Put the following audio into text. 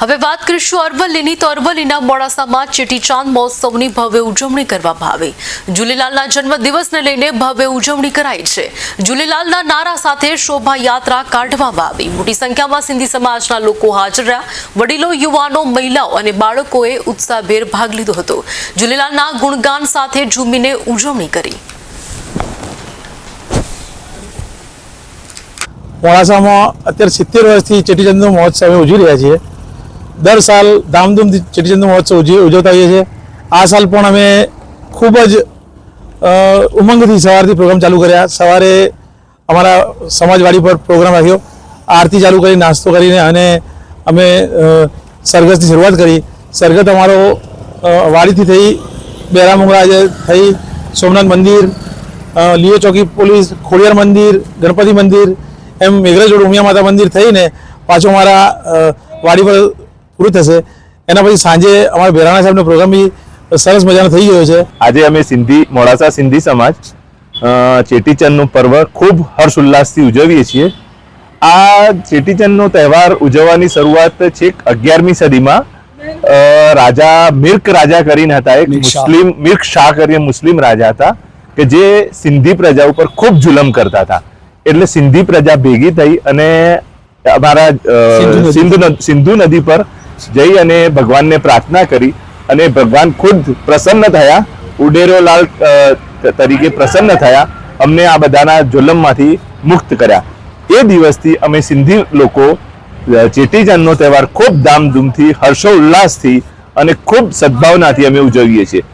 હવે વાત કરીશું અરવલ્લીની. તો અરવલ્લીના મોડાસામાં ચેટીચાંદ મહોત્સવની ભવ્ય ઉજવણી કરવામાં આવી. જુલેલાલના જન્મદિવસને લઈને ભવ્ય ઉજવણી કરાઈ છે. જુલેલાલના નારા સાથે શોભાયાત્રા કાઢવામાં આવી. મોટી સંખ્યામાં સિંધી સમાજના લોકો હાજર રહ્યા. વડીલો, યુવાનો, મહિલાઓ અને બાળકોએ ઉત્સાહભેર ભાગ લીધો હતો. જુલેલાલના ગુણગાન સાથે ઝૂમીને ઉજવણી કરી. મોડાસામાં અત્યારે સિત્તેર વર્ષથી ચેટીચંદનો મહોત્સવ ઉજવી રહ્યા છીએ. દર સાલ ધામધૂમથી ચેટીચંદ મહોત્સવ ઉજવી, ઉજવતા હોઈએ છીએ. આ સાલ પણ અમે ખૂબ જ ઉમંગથી સવારથી પ્રોગ્રામ ચાલુ કર્યા. સવારે અમારા સમાજવાડી પર પ્રોગ્રામ રાખ્યો. આરતી ચાલુ કરી, નાસ્તો કરીને અને અમે સરઘસની શરૂઆત કરી. સરઘસ અમારો વાડીથી થઈ, બેરામુંગળા આજે થઈ, સોમનાથ મંદિર લીઓ ચોકી પોલીસ, ખોડિયાર મંદિર, ગણપતિ મંદિર, એમ મેઘરાજોડ ઉમિયા માતા મંદિર થઈને પાછું અમારા વાડી પર પૂરું થશે. એના પછી સાંજે અમારા બેરાણા સાહેબનો પ્રોગ્રામ બી સરસ મજાનો થઈ ગયો છે. આજે અમે સિંધી મોડાસા સિંધી સમાજ ચેટીચંદનું પર્વ ખૂબ હર્ષ ઉલ્લાસથી ઉજવીએ છીએ. આ ચેટીચંદનો તહેવાર ઉજવવાની શરૂઆત છેક અગિયારમી સદીમાં રાજા મિર્ક રાજા કરીને હતા. એક મુસ્લિમ મિર્ક શાહ કરીને મુસ્લિમ રાજા હતા કે જે સિંધી પ્રજા ઉપર ખૂબ જુલમ કરતા હતા. એટલે સિંધી પ્રજા ભેગી થઈ અને અમારા સિંધુ સિંધુ નદી પર જઈ અને ભગવાનને પ્રાર્થના કરી અને ભગવાન ખુદ પ્રસન્ન થયા. ઉડેરોલાલ તરીકે પ્રસન્ન થયા. અમને આ બધાના જુલમમાંથી મુક્ત કર્યા. એ દિવસથી અમે સિંધી લોકો ચેટીચંદનો તહેવાર ખૂબ ધામધૂમથી, હર્ષોલ્લાસથી અને ખૂબ સદભાવનાથી અમે ઉજવીએ છીએ.